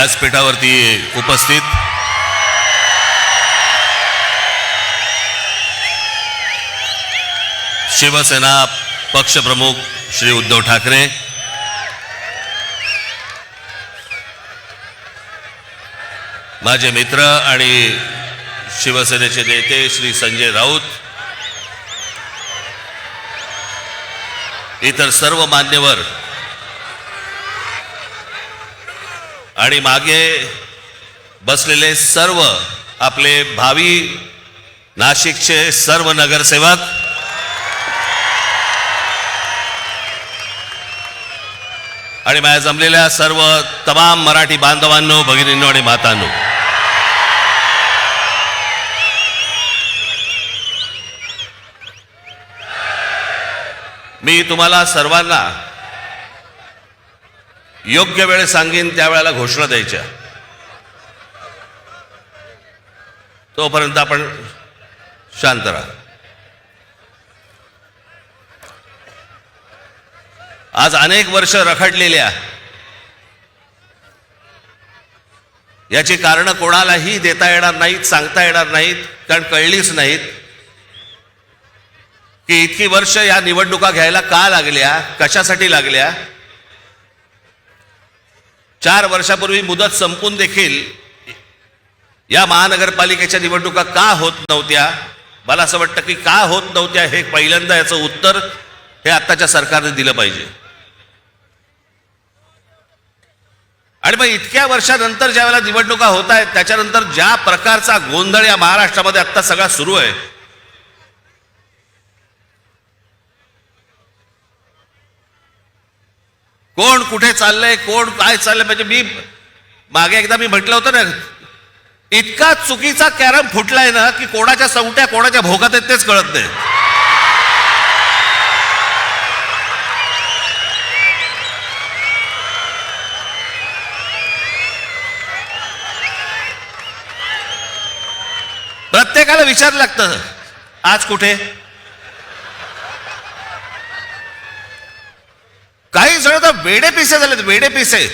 व्यासपीठावरती उपस्थित शिवसेना पक्षप्रमुख श्री उद्धव ठाकरे माझे मित्र आणि शिवसेनेचे नेते श्री संजय राऊत इतर सर्व मान्यवर आणि मागे बसलेले सर्व आपले भावी नाशिकचे सर्व नगरसेवक आणि माझ्या जमलेल्या सर्व तमाम मराठी बांधवांनो भगिनींनो आणि मातांनो. मी तुम्हाला सर्वांना योग्य वेळ सांगेन त्यावेळेला घोषणा द्यायच्या. तोपर्यंत आपण शांत राहा. आज अनेक वर्ष रखडलेल्या याची कारणं कोणालाही देता येणार नाहीत सांगता येणार नाहीत कारण कळलीच नाहीत की इतकी वर्ष या निवडणुका घ्यायला का लागल्या कशासाठी लागल्या चार वर्षापूर्वी मुदत संपून देखील या महानगरपालिकेच्या निवडणुका का होत नव्हत्या? मला असं वाटतं की का होत नव्हत्या हे पहिल्यांदा याचं उत्तर हे आत्ताच्या सरकारने दिलं पाहिजे. आणि मग इतक्या वर्षानंतर ज्या वेळेला निवडणुका होत आहेत त्याच्यानंतर ज्या प्रकारचा गोंधळ या महाराष्ट्रामध्ये आत्ता सगळा सुरू आहे कोण कुठे चाललंय कोण काय चाललंय म्हणजे मी मागे एकदा मी म्हटलं होतं ना इतका चुकीचा कॅरम फुटलाय ना की कोणाच्या सवट्या कोणाच्या भोगात आहेत तेच कळत नाही. प्रत्येकाला विचार लागतं आज कुठे? काही जण तर वेडे पिसे झालेत वेडे पिसे.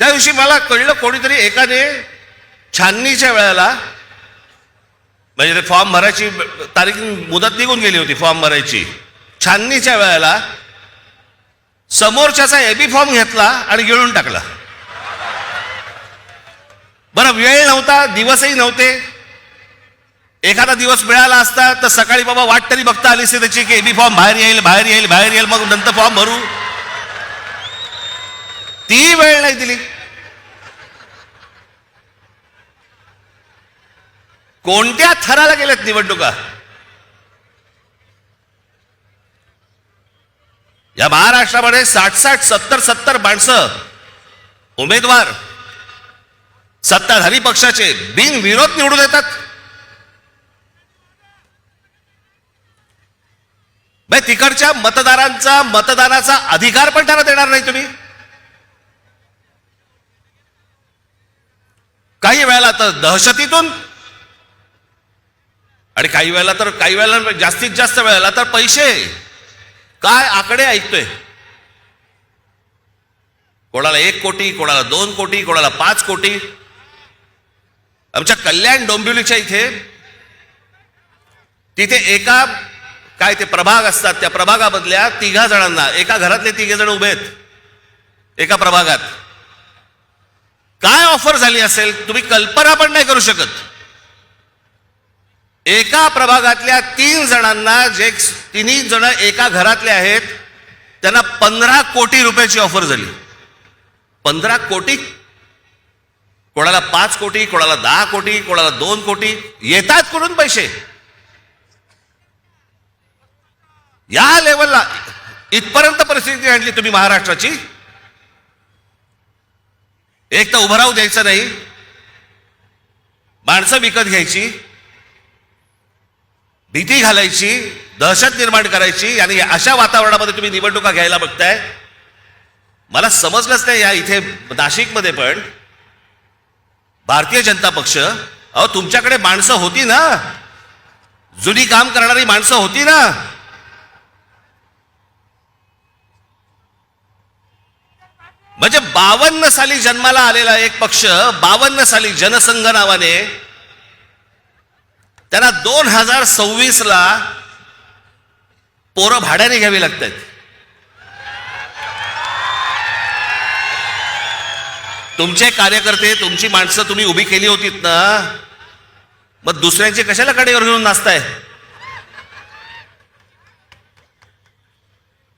त्या दिवशी मला कळलं कोणीतरी एकाने छाननीच्या वेळेला म्हणजे ते फॉर्म भरायची तारीख मुदत निघून गेली होती फॉर्म भरायची. छाननीच्या वेळेला समोरच्याचा एबी फॉर्म घेतला आणि गिळून टाकला. बरं वेळ नव्हता दिवसही नव्हते. एखादा दिवस मिळाला असता तर सकाळी बाबा वाट तरी बघता आली असते त्याची की एबी फॉर्म बाहेर येईल बाहेर येईल बाहेर येईल मग नंतर फॉर्म भरू. ती वेळ नाही दिली. कोणत्या थराला गेल्यात निवडणुका? या महाराष्ट्रामध्ये साठ साठ सत्तर सत्तर माणसं उमेदवार सत्ताधारी पक्षाचे बिनविरोध निवडून येतात. म्हणजे तिकडच्या मतदारांचा मतदानाचा अधिकार पण त्यांना देणार नाही तुम्ही. काही वेळेला तर दहशतीतून आणि काही वेळेला तर काही वेळेला जास्तीत जास्त वेळेला तर पैसे. काय आकडे ऐकतोय? कोणाला एक कोटी कोणाला दोन कोटी कोणाला पाच कोटी. आमच्या कल्याण डोंबिवलीच्या इथे तिथे एका काय ते प्रभाग असतात त्या प्रभागामधल्या तिघा जणांना एका घरातले तिघे जण उभे आहेत एका प्रभागात. काय ऑफर झाली असेल तुम्ही कल्पना पण नाही करू शकत. एका प्रभागातल्या तीन जणांना जे तिन्ही जण एका घरातले आहेत त्यांना पंधरा कोटी रुपयाची ऑफर झाली. पंधरा कोटी? कोणाला पाच कोटी कोणाला दहा कोटी कोणाला दोन कोटी? येतात कुठून पैसे? या लेवलला इथपर्यंत परिस्थिती आणली तुम्ही महाराष्ट्राची. एक तर उभं राहू द्यायचं नाही. माणसं विकत घ्यायची. भीती घालायची. दहशत निर्माण करायची. आणि अशा वातावरणामध्ये तुम्ही निवडणुका घ्यायला बघताय. मला समजलंच नाही या इथे नाशिकमध्ये पण. भारतीय जनता पक्ष अहो तुमच्याकडे माणसं होती ना? जुनी काम करणारी माणसं होती ना? म्हणजे बावन्न साली जन्माला आलेला एक पक्ष बावन्न साली जनसंघ नावाने त्यांना दोन हजार सव्वीस ला पोरं भाड्याने घ्यावी लागतात. तुमचे कार्यकर्ते तुमची माणसं तुम्ही उभी केली होतीत ना मग दुसऱ्यांचे कशाला कडेवर घेऊन नाचताय?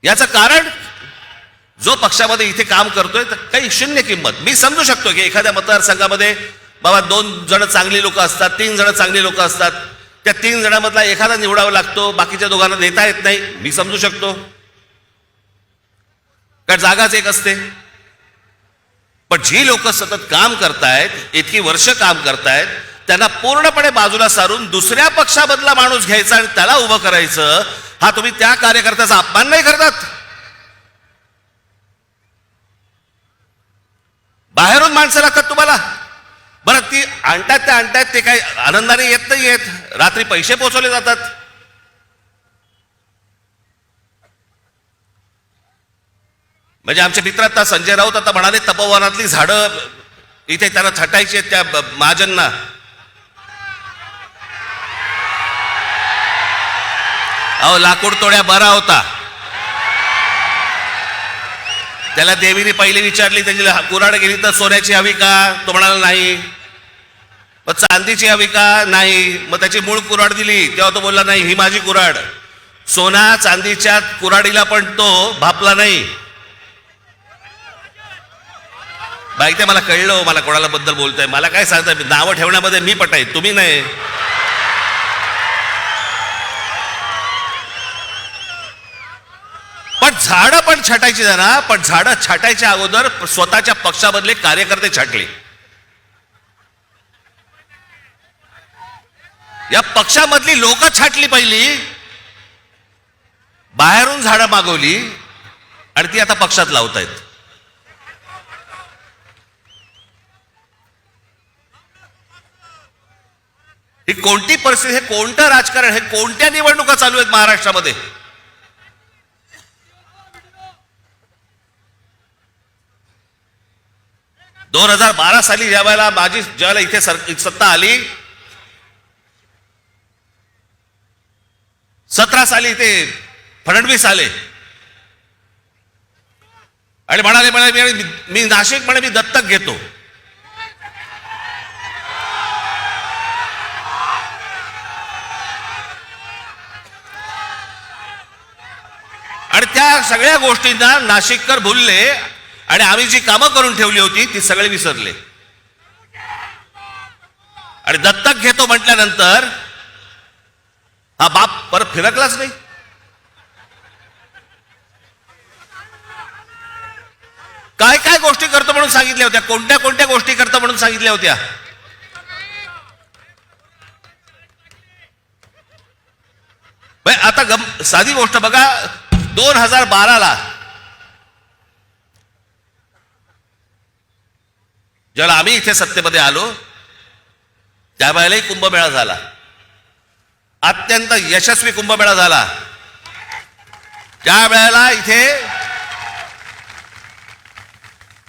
याचं कारण जो पक्षामध्ये इथे काम करतोय तर काही शून्य किंमत. मी समजू शकतो की एखाद्या मतदारसंघामध्ये बाबा दोन जण चांगली लोक असतात तीन जण चांगली लोक असतात. त्या तीन जणांमधला एखादा निवडावा लागतो बाकीच्या दोघांना देता येत नाही. मी समजू शकतो. का जागाच एक असते. पण जी लोक सतत काम करतायत इतकी वर्ष काम करतायत त्यांना पूर्णपणे बाजूला सारून दुसऱ्या पक्षामधला माणूस घ्यायचा आणि त्याला उभं करायचं हा तुम्ही त्या कार्यकर्त्याचा अपमान नाही करतात. बाहेरून माणसं लागतात तुम्हाला? बरं ती आणतात त्या आणतात ते काही आनंदाने येत नाही येत. रात्री पैसे पोचवले जातात. म्हणजे आमच्या मित्र आता संजय राऊत आता म्हणाले तपोवनातली झाडं इथे त्यांना छटायची आहेत त्या महाजनना. अहो लाकूड तोड्या बरा होता. त्याला देवीने पहिले विचारली त्याची कुराड गेली तर सोन्याची हवी का? तो म्हणाला नाही. मग चांदीची हवी का? नाही. मग त्याची मूळ कुराड दिली. तेव्हा तो बोलला नाही ही माझी कुराड सोना चांदीच्या कुराडीला पण तो भापला नाही. बाईक ते मला कळलं हो, मला कोणाला बद्दल बोलतोय. मला काय सांगताय? नावं ठेवण्यामध्ये मी पटाय तुम्ही नाही. पण झाडं पण छाटायची जरा पण झाडं छाटायच्या अगोदर स्वतःच्या पक्षामधले कार्यकर्ते छाटले. या पक्षामधली लोक छाटली पहिली. बाहेरून झाडं मागवली आणि ती आता पक्षात लावतायत. ही कोणती परिस्थिती हे कोणतं राजकारण हे कोणत्या निवडणुका चालू आहेत महाराष्ट्रामध्ये? दोन हजार बारा साली ज्या वेळेला माझी ज्यावेळेला इथे सर सत्ता आली सतरा साली इथे फडणवीस आले. आणि म्हणाले म्हणाले मी- मी नाशिक म्हणे मी दत्तक घेतो. आणि त्या सगळ्या गोष्टींना नाशिककर भुलले आणि आम्ही जी कामं करून ठेवली होती ती सगळे विसरले. आणि दत्तक घेतो म्हटल्यानंतर हा बाप परत फिरकलाच नाही. काय काय गोष्टी करतो म्हणून सांगितल्या होत्या? कोणत्या कोणत्या गोष्टी करतो म्हणून सांगितल्या होत्या? आता गम साधी गोष्ट बघा दोन हजार बाराला ज्यावेळेला आम्ही इथे सत्तेमध्ये आलो त्यावेळेलाही कुंभमेळा झाला. अत्यंत यशस्वी कुंभमेळा झाला. त्या वेळेला इथे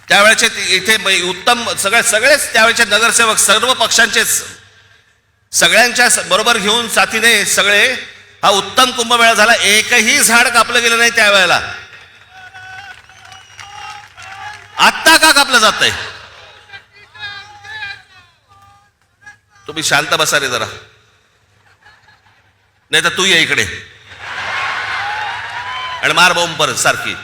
त्यावेळेचे इथे उत्तम सगळे सगळेच त्यावेळेचे नगरसेवक सर्व पक्षांचेच सगळ्यांच्या बरोबर घेऊन साथीने सगळे हा उत्तम कुंभमेळा झाला. एकही झाड कापलं गेलं नाही त्यावेळेला. आत्ता का कापलं जात आहे तुम्ही शांत बसा रे जरा. नाही तर तू ये इकडे. आणि मार बोंब परत सारखी.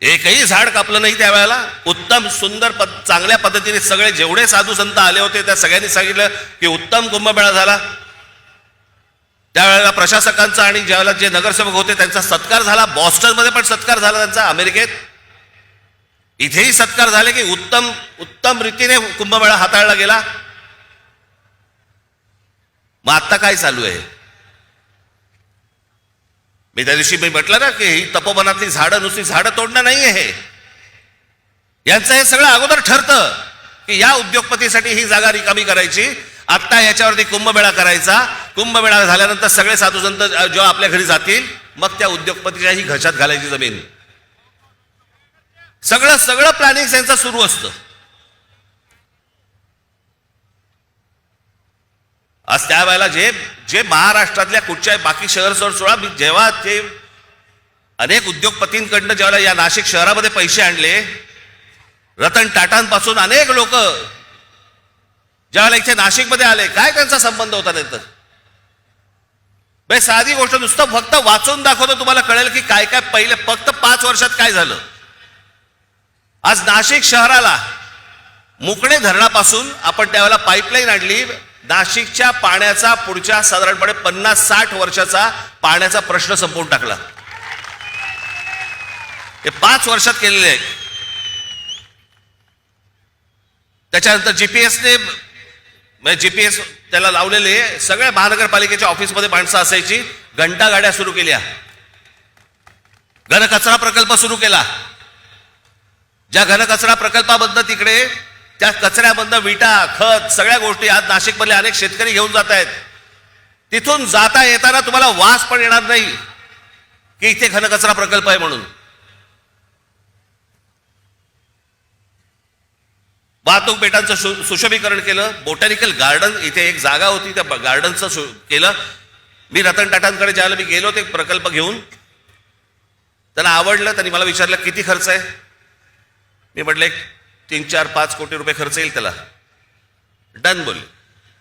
एकही झाड कापलं नाही त्यावेळेला उत्तम सुंदर पद चांगल्या पद्धतीने सगळे जेवढे साधू संत आले होते त्या सगळ्यांनी सांगितलं की उत्तम कुंभमेळा झाला. त्यावेळेला प्रशासकांचा आणि ज्यावेळेला जे नगरसेवक होते त्यांचा सत्कार झाला. बॉस्टनमध्ये पण सत्कार झाला त्यांचा अमेरिकेत. इथेही सत्कार झाले की उत्तम उत्तम रीतीने कुंभमेळा हाताळला गेला. मग आत्ता काय चालू आहे? मी त्या दिवशी मी म्हटलं ना की ही तपोवनातली झाडं नुसती झाडं तोडणं नाही आहे यांचं हे सगळं अगोदर ठरतं की या उद्योगपतीसाठी ही जागा रिकामी करायची. आत्ता याच्यावरती कुंभमेळा करायचा. कुंभमेळा झाल्यानंतर सगळे साधुसंत जेव्हा आपल्या घरी जातील मग त्या उद्योगपतीच्याही घशात घालायची जमीन. सगळं सगळं प्लॅनिंग त्यांचं सुरू असतं. आज त्यावेळेला जे जे महाराष्ट्रातल्या कुठच्या बाकी शहर सर सोळा मी जेव्हा ते अनेक उद्योगपतींकडनं ज्यावेळेला या नाशिक शहरामध्ये पैसे आणले रतन टाटांपासून अनेक लोक ज्यावेळेला इथे नाशिकमध्ये आले काय त्यांचा संबंध होता नंतर बे साधी गोष्ट नुसतं फक्त वाचून दाखवतो तुम्हाला कळेल की काय काय पहिले फक्त पाच वर्षात काय झालं? आज नाशिक शहराला मुकणे धरणापासून आपण त्यावेळेला पाईपलाईन आणली. नाशिकच्या पाण्याचा पुढच्या साधारणपणे पन्नास साठ वर्षाचा पाण्याचा प्रश्न संपवून टाकला. हे पाच वर्षात केलेले आहे त्याच्यानंतर जीपीएसने म्हणजे जीपीएस त्याला लावलेले सगळ्या महानगरपालिकेच्या ऑफिसमध्ये माणसं असायची. घंटा गाड्या सुरू केल्या. घनकचरा प्रकल्प सुरू केला. ज्या घनकचरा प्रकल्पाबद्दल तिकडे त्या कचऱ्यामधनं विटा खत सगळ्या गोष्टी आज नाशिकमधले अनेक शेतकरी घेऊन जात आहेत. तिथून जाता येताना तुम्हाला वास पण येणार नाही की इथे घनकचरा प्रकल्प आहे म्हणून. वाहतूक पेटांचं सुशोभीकरण केलं बोटॅनिकल गार्डन इथे एक जागा होती त्या गार्डनचं केलं. मी रतन टाटांकडे ज्यावेळेला मी गेलो ते प्रकल्प घेऊन. त्यांना आवडलं त्यांनी मला विचारलं किती खर्च आहे? मी म्हटलं एक तीन चार पाच कोटी रुपये खर्च येईल त्याला. डन बोल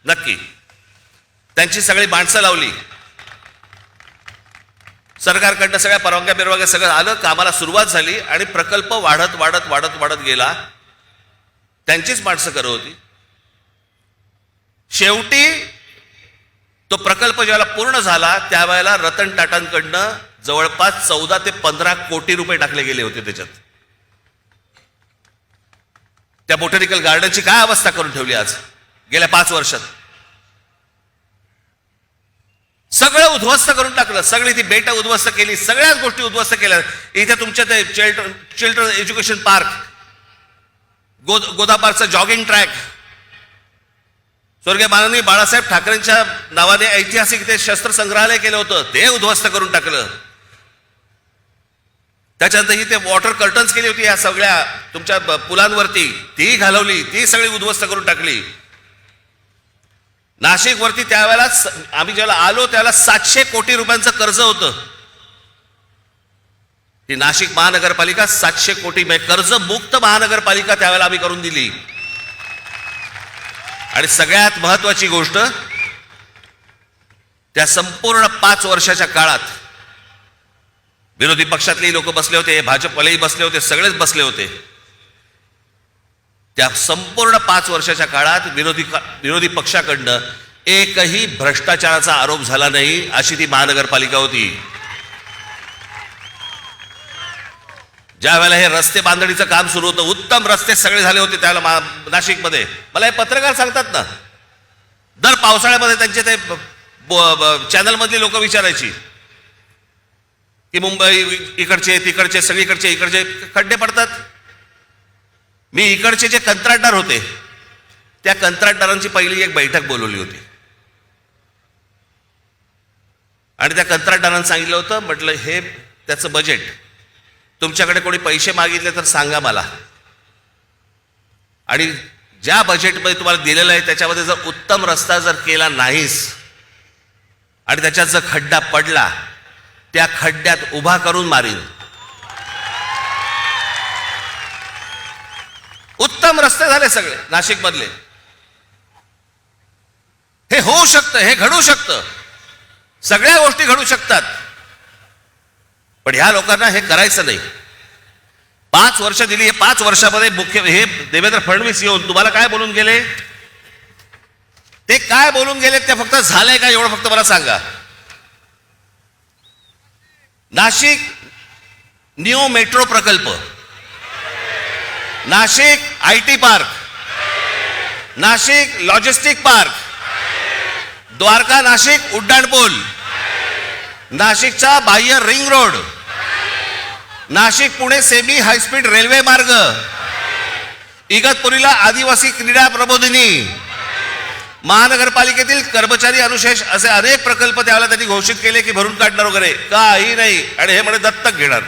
नक्की. त्यांची सगळी माणसं लावली. सरकारकडनं सगळ्या परवानग्या बिरवाग्या सगळं आलं कामाला सुरुवात झाली आणि प्रकल्प वाढत वाढत वाढत वाढत गेला. त्यांचीच माणसं करत होती. शेवटी तो प्रकल्प ज्यावेळेला पूर्ण झाला त्यावेळेला रतन टाटांकडनं जवळपास चौदा ते पंधरा कोटी रुपये टाकले गेले होते त्याच्यात. त्या बोटॅनिकल गार्डनची काय अवस्था करून ठेवली आज? गेल्या पाच वर्षात. सगळं उद्ध्वस्त करून टाकलं. सगळी ती बेट उद्ध्वस्त केली सगळ्याच गोष्टी उद्ध्वस्त केल्या. इथे तुमच्या ते चिल्ड्रन चिल्ड्रन एज्युकेशन पार्क गोद गोदापारचा जॉगिंग ट्रॅक स्वर्गीय माननीय बाळासाहेब ठाकरेंच्या नावाने ऐतिहासिक ते शस्त्र संग्रहालय केलं होतं. ते उद्ध्वस्त करून टाकलं. त्याच्यातही ते वॉटर कर्टन्स केली होती या सगळ्या तुमच्या पुलांवरती. ती घालवली. ती सगळी उद्ध्वस्त करून टाकली. नाशिकवरती त्यावेळेला आम्ही ज्यावेळेला आलो त्यावेळेला सातशे कोटी रुपयांचं कर्ज होतं. ती नाशिक महानगरपालिका सातशे कोटी म्हणजे कर्ज मुक्त महानगरपालिका त्यावेळेला आम्ही करून दिली. आणि सगळ्यात महत्वाची गोष्ट त्या संपूर्ण पाच वर्षाच्या काळात विरोधी पक्षातलेही लोक बसले होते भाजपवालेही बसले होते सगळेच बसले होते. त्या संपूर्ण पाच वर्षाच्या काळात विरोधी विरोधी पक्षाकडनं एकही भ्रष्टाचाराचा आरोप झाला नाही अशी ती महानगरपालिका होती. ज्या वेळेला हे रस्ते बांधणीचं काम सुरू होतं उत्तम रस्ते सगळे झाले होते त्यावेळेला नाशिकमध्ये. मला हे पत्रकार सांगतात ना. दर पावसाळ्यामध्ये त्यांचे ते चॅनलमधली लोक विचारायची. की मुंबई इकडचे तिकडचे सगळीकडचे इकडचे खड्डे पडतात. मी इकडचे जे कंत्राटदार होते त्या कंत्राटदारांची पहिली एक बैठक बोलवली होती. आणि त्या कंत्राटदारांना सांगितलं होतं म्हटलं हे त्याचं बजेट तुमच्याकडे कोणी पैसे मागितले तर सांगा मला. आणि ज्या बजेटमध्ये तुम्हाला दिलेलं आहे त्याच्यामध्ये जर उत्तम रस्ता जर केला नाहीस आणि त्याच्यात जर खड्डा पडला त्या खड्ड्यात उभा करून मारीन. उत्तम रस्ते झाले सगळे नाशिक मधले हे होऊ शकतं हे घडू शकतं. सगळ्या गोष्टी घडू शकतात. पण ह्या लोकांना हे करायचं नाही. पाच वर्ष दिली हे पाच वर्षामध्ये मुख्य हे देवेंद्र फडणवीस येऊन तुम्हाला काय बोलून गेले? ते काय बोलून गेले ते फक्त झालंय का एवढं फक्त मला सांगा. नाशिक न्यू मेट्रो प्रकल्प. Nashik I T park. Nashik logistic park. Dwarka Nashik उड्डाणपूल नाशिकचा बाह्य ring road. Nashik Pune semi high speed railway मार्ग. इगतपुरीला आदिवासी क्रीडा प्रबोधिनी. महानगरपालिकेतील कर्मचारी अनुशेष असे अनेक प्रकल्प त्यावेळेला त्यांनी घोषित केले की भरून काढणार वगैरे. काही नाही. आणि हे म्हणे दत्तक घेणार.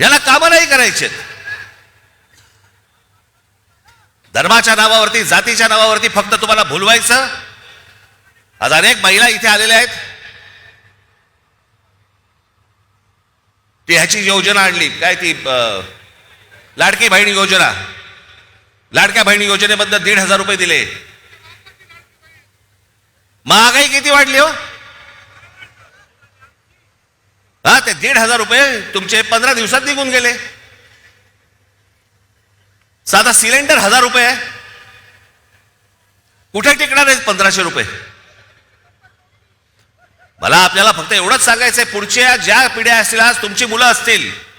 याला कामं नाही करायचे. धर्माच्या नावावरती जातीच्या नावावरती फक्त तुम्हाला भुलवायचं. आज अनेक महिला इथे आलेल्या आहेत. ती ह्याची योजना आणली. काय ती लाडकी बहिणी योजना. लाडक्या बहिणी योजनेबद्दल दीड हजार रुपये दिले. महागाई किती वाढली हो? हा ते दीड हजार रुपये तुमचे पंधरा दिवसात निघून गेले. साधा सिलेंडर हजार रुपये आहे. कुठे टिकणार आहेत पंधराशे रुपये? मला आपल्याला फक्त एवढंच सांगायचंय पुढच्या ज्या पिढ्या असतील आज तुमची मुलं असतील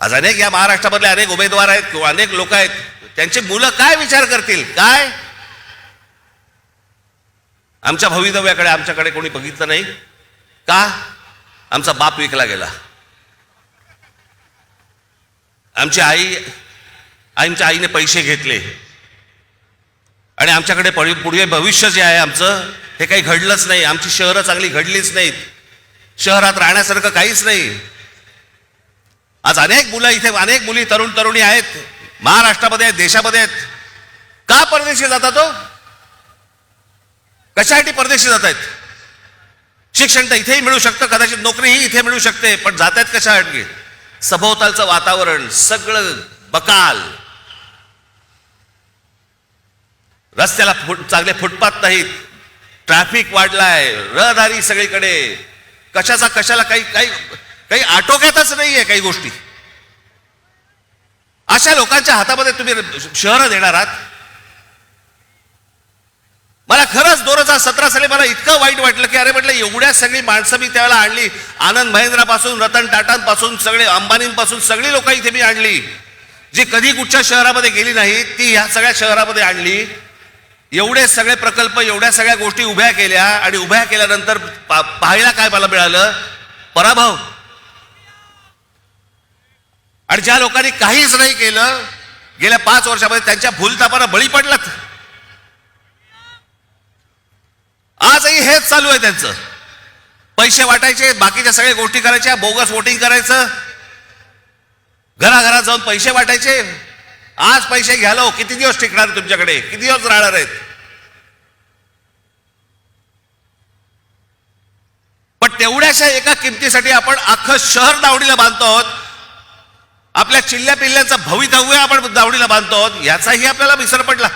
आज अनेक या महाराष्ट्रामधले अनेक उमेदवार आहेत किंवा अनेक लोक आहेत त्यांची मुलं काय विचार करतील? काय? आमच्या भवितव्याकडे आमच्याकडे कोणी बघितलं नाही? का? आमचा बाप विकला गेला. आमची आई आमच्या आईने पैसे घेतले. आणि आमच्याकडे पुढे भविष्य जे आहे आमचं हे काही घडलंच नाही. आमची शहरं चांगली घडलीच नाहीत. शहरात राहण्यासारखं काहीच नाही. आज अनेक मुलं इथे अनेक मुली तरुण तरुणी आहेत. महाराष्ट्रामध्ये आहेत देशामध्ये आहेत. का परदेशी जातात तो कशासाठी परदेशी जात आहेत शिक्षण तर इथेही मिळू शकतं कदाचित नोकरीही इथे मिळू शकते पण जात आहेत कशासाठी? सभोवतालचं वातावरण सगळं बकाल. रस्त्याला फुट चांगले फुटपाथ नाहीत. ट्रॅफिक वाढलाय रहदारी सगळीकडे. कशाचा कशाला काही काही काही आटोक्यातच नाही आहे काही गोष्टी. अशा लोकांच्या हातामध्ये तुम्ही शहरं देणार आहात. मला खरंच दोन हजार सतरा साली मला इतकं वाईट वाटलं की अरे म्हटलं एवढ्या सगळी माणसं मी त्यावेळेला आणली. आनंद महेंद्रापासून रतन टाटांपासून सगळे अंबानींपासून सगळी लोक इथे मी आणली. जी कधी कुठच्या शहरामध्ये गेली नाही ती ह्या सगळ्या शहरामध्ये आणली. एवढे सगळे प्रकल्प एवढ्या सगळ्या गोष्टी उभ्या केल्या आणि उभ्या केल्यानंतर पा- पाहायला काय मला मिळालं? पराभव. आणि ज्या लोकांनी काहीच नाही केलं गेल्या पाच वर्षामध्ये त्यांच्या भूलतापाला बळी पडलात. आजही हेच चालू आहे त्यांचं. पैसे वाटायचे बाकीच्या सगळ्या गोष्टी करायच्या बोगस वोटिंग करायचं. घराघरात जाऊन पैसे वाटायचे. आज पैसे घ्यालो किती दिवस टिकणार तुमच्याकडे? किती दिवस राहणार आहेत? पण तेवढ्याशा एका किमतीसाठी आपण अख्खं शहर दावडीला बांधतो आहोत. आपल्या चिल्ल्या पिल्ल्यांचा भवितव्य आपण दावडीला बांधतो आहोत याचाही आपल्याला विसर पडला.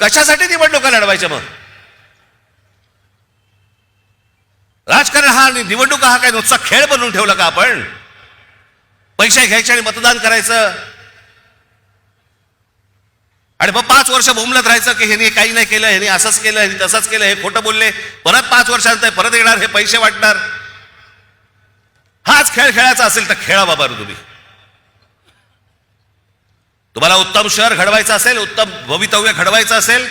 कशासाठी निवडणुका लढवायच्या मग? राजकारण हा आणि निवडणुका हा काय नुसता खेळ बनवून ठेवला का आपण? पैसे घ्यायचे आणि मतदान करायचं. आणि मग पाच वर्ष बोंबलत राहायचं की ह्यानी काही नाही केलं ह्यानी असंच केलं ह्यानी तसंच केलं हे खोटं बोलले. परत पाच वर्षानंतर परत येणार हे पैसे वाटणार. हाच खेळ खेळायचा असेल तर खेळा बाबा रे तुम्ही तुम्हाला उत्तम शहर घडवायचं असेल उत्तम भवितव्य घडवायचं असेल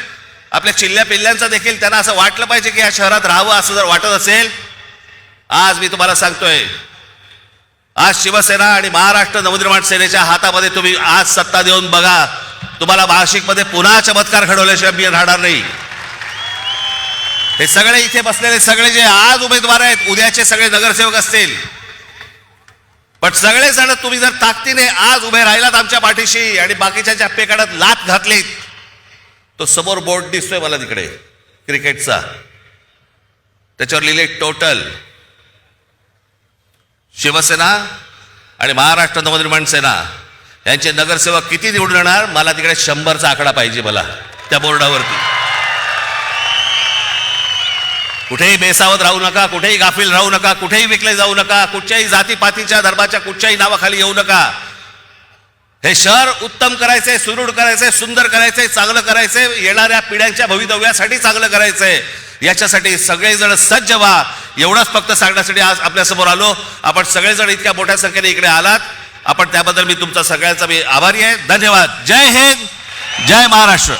आपल्या चिल्ल्या पिल्ल्यांचं देखील त्यांना असं वाटलं पाहिजे की या शहरात राहावं असं जर वाटत असेल आज मी तुम्हाला सांगतोय आज शिवसेना आणि महाराष्ट्र नवनिर्माण सेनेच्या हातामध्ये तुम्ही आज सत्ता देऊन बघा तुम्हाला भाषिकमध्ये पुन्हा चमत्कार घडवल्याशिवाय मी राहणार नाही. हे सगळे इथे बसलेले सगळे जे आज उमेदवार आहेत उद्याचे सगळे नगरसेवक असतील पण सगळे जण तुम्ही जर ताकदीने आज उभे राहिलात आमच्या पाठीशी आणि बाकीच्या पे लात घातलीत तो समोर बोर्ड दिसतोय मला तिकडे क्रिकेटचा. त्याच्यावर लिहिले टोटल. शिवसेना आणि महाराष्ट्र नवनिर्माण सेना यांचे नगरसेवक किती निवडून येणार? मला तिकडे शंभरचा आकडा पाहिजे मला त्या बोर्डावरती. कुठेही बेसावत राहू नका कुठेही गाफील राहू नका कुठेही विकले जाऊ नका कुठच्याही जातीपातीच्या धर्माच्या कुठच्याही नावाखाली येऊ नका. हे शहर उत्तम करायचंय सुदृढ करायचंय सुंदर करायचंय चांगलं करायचंय येणाऱ्या पिढ्यांच्या भवितव्यासाठी चांगलं करायचंय. याच्यासाठी सगळेजण सज्ज व्हा. एवढंच फक्त सांगण्यासाठी आज आपल्यासमोर आलो. आपण सगळेजण इतक्या मोठ्या संख्येने इकडे आलात. आपण त्याबद्दल मी तुमचा सगळ्यांचा मी आभारी आहे. धन्यवाद. जय हिंद. जय महाराष्ट्र.